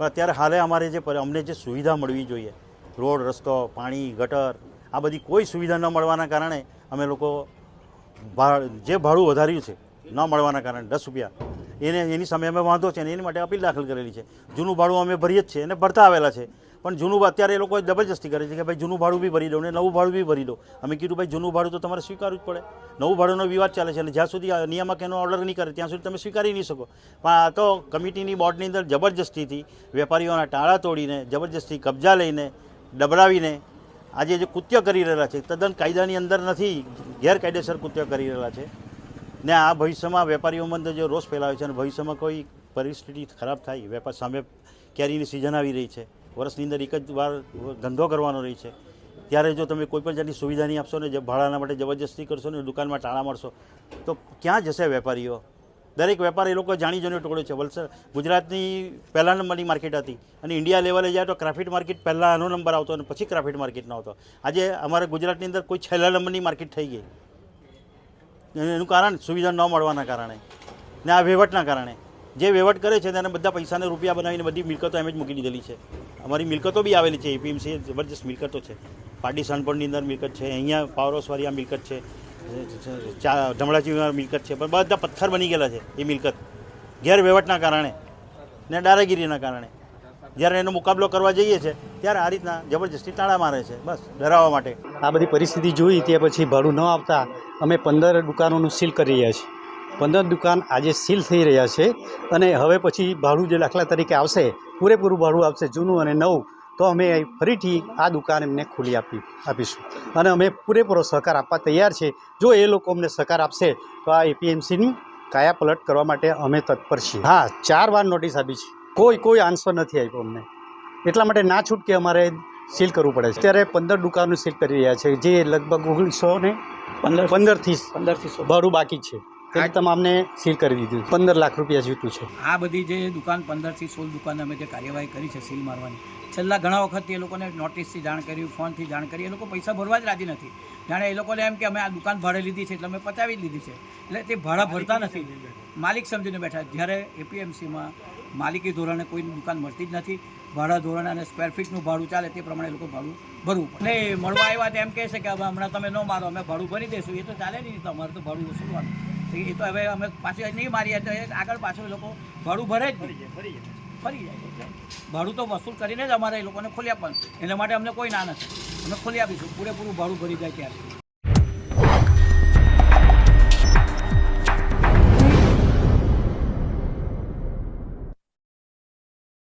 પણ અત્યારે હાલે અમારે જે અમને જે સુવિધા મળવી જોઈએ, રોડ, રસ્તો, પાણી, ગટર, આ બધી કોઈ સુવિધા ન મળવાના કારણે અમે લોકો જે ભાડું વધાર્યું છે, ન મળવાના કારણે દસ રૂપિયા, એને એની સામે અમે વાંધો છે અને એની માટે અપીલ દાખલ કરેલી છે. જૂનું ભાડું અમે ભરીએ જ છીએ અને ભરતા આવેલા છે. પણ જૂનું અત્યારે એ લોકો જબરજસ્તી કરે છે કે ભાઈ જૂનું ભાડું બી ભરી દો ને નવું ભાડું બી ભરી દો. અમે કીધું, ભાઈ, જૂનું ભાડું તો તમારે સ્વીકારવું જ પડે. નવું ભાડુંનો વિવાદ ચાલે છે અને જ્યાં સુધી નિયામક એનો ઓર્ડર નહીં કરે, ત્યાં સુધી તમે સ્વીકારી નહીં શકો. પણ આ તો કમિટીની બોર્ડની અંદર જબરજસ્તીથી વેપારીઓના ટાળા તોડીને, જબરજસ્તી કબજા લઈને ડબડાવીને આજે જે કૃત્ય કરી રહેલા છે, તદ્દન કાયદાની અંદર નથી, ગેરકાયદેસર કૃત્ય કરી રહેલા છે. ને આ ભવિષ્યમાં વેપારીઓમાં અંદર જે રોષ ફેલાવે છે અને ભવિષ્યમાં કોઈ પરિસ્થિતિ ખરાબ થાય, વેપાર સામે કેરીની સિઝન આવી રહી છે વર્ષની અંદર એક જ વાર ધંધો કરવાનો રહી છે. ત્યારે જો તમે કોઈ પણ જાતની સુવિધા નહીં આપશો ને, જે ભાડાના માટે જબરજસ્તી કરશો ને, દુકાનમાં ટાળા મારશો, તો ક્યાં જશે વેપારીઓ? દરેક વેપાર એ લોકો જાણી જોઈને ટોળે છે. વલસાડ, ગુજરાતની પહેલા નંબરની માર્કેટ હતી અને ઇન્ડિયા લેવલે જાય તો ક્રાફિટ માર્કેટ પહેલાં આનો નંબર આવતો અને પછી ક્રાફિટ માર્કેટનો આવતો. આજે અમારે ગુજરાતની અંદર કોઈ છેલ્લા નંબરની માર્કેટ થઈ ગઈ. એનું કારણ સુવિધા ન મળવાના કારણે ને આ વહીવટના કારણે. જે વહીવટ કરે છે તેને બધા પૈસાને રૂપિયા બનાવીને બધી મિલકતો એમ જ મૂકી દીધેલી છે. અમારી મિલકતો બી આવેલી છે એપીએમસી જબરજસ્ત મિલકતો છે. પાટી સાનપણની અંદર મિલકત છે, અહીંયા પાવરોસવારી આ મિલકત છે, ચા મિલકત છે, પણ બધા પથ્થર બની ગયેલા છે એ મિલકત. ગેરવહીવટના કારણે ને દારાગીરીના કારણે. જ્યારે એનો મુકાબલો કરવા જઈએ છે, ત્યારે આ રીતના જબરજસ્તી તાળા મારે છે, બસ, ડરાવવા માટે. આ બધી પરિસ્થિતિ જોઈ તે પછી ભાડું ન આપતા અમે પંદર દુકાનોનું સીલ કરી રહ્યા છીએ. પંદર દુકાન આજે સીલ થઈ રહ્યા છે અને હવે પછી ભાડું જે દાખલા તરીકે આવશે પૂરેપૂરું ભાડું આવશે જૂનું અને નવું તો અમે ફરીથી આ દુકાન એમને ખુલ્લી આપી આપીશું. અને અમે પૂરેપૂરો સહકાર આપવા તૈયાર છે. જો એ લોકો અમને સહકાર આપશે તો આ એપીએમસીની કાયા પલટ કરવા માટે અમે તત્પર છીએ. હા ચાર વાર નોટિસ આપી છે. કોઈ કોઈ આન્સર નથી આપ્યો અમને. એટલા માટે ના છૂટકે અમારે સીલ કરવું પડે છે. અત્યારે પંદર દુકાનો સીલ કરી રહ્યા છે જે લગભગ ઓગણીસો ને પંદર પંદરથી પંદરથી ભાડું બાકી છે. તે તમામને સીલ કરી દીધું. પંદર લાખ રૂપિયા જીતું છે. આ બધી જે દુકાન પંદરથી સોળ દુકાન અમે જે કાર્યવાહી કરી છે સીલ મારવાની છેલ્લા ઘણા વખતથી એ લોકોને નોટિસથી જાણ કરી ફોનથી જાણ કરી એ લોકો પૈસા ભરવા જ રાજી નથી. જાણે એ લોકોને એમ કે અમે આ દુકાન ભાડે લીધી છે એટલે અમે પચાવી જ લીધી છે. એટલે તે ભાડા ભરતા નથી. માલિક સમજીને બેઠા. જ્યારે એપીએમસીમાં માલિકી ધોરણે કોઈ દુકાન મળતી જ નથી ભાડા ધોરણે અને સ્ક્વેર ફીટનું ભાડું ચાલે તે પ્રમાણે એ લોકો ભાડું ભરવું પડે. ને મળવા આવ્યા તો એમ કહે છે કે હવે હમણાં તમે ન મારો અમે ભાડું ભરી દઈશું એ તો ચાલે નહીં તમારે તો ભાડું વસૂલવાનું તો એ તો હવે અમે પાછું નહીં મારીએ, તો આગળ પાછળ લોકો ભાડું ભરે જ નહીં. ફરી જાય. ભાડું તો વસૂલ કરીને જ અમારે એ લોકોને ખોલી આપવાનું એના માટે અમને કોઈ ના નથી. અમે ખોલી આપીશું. પૂરેપૂરું ભાડું ભરી જાય ત્યારે.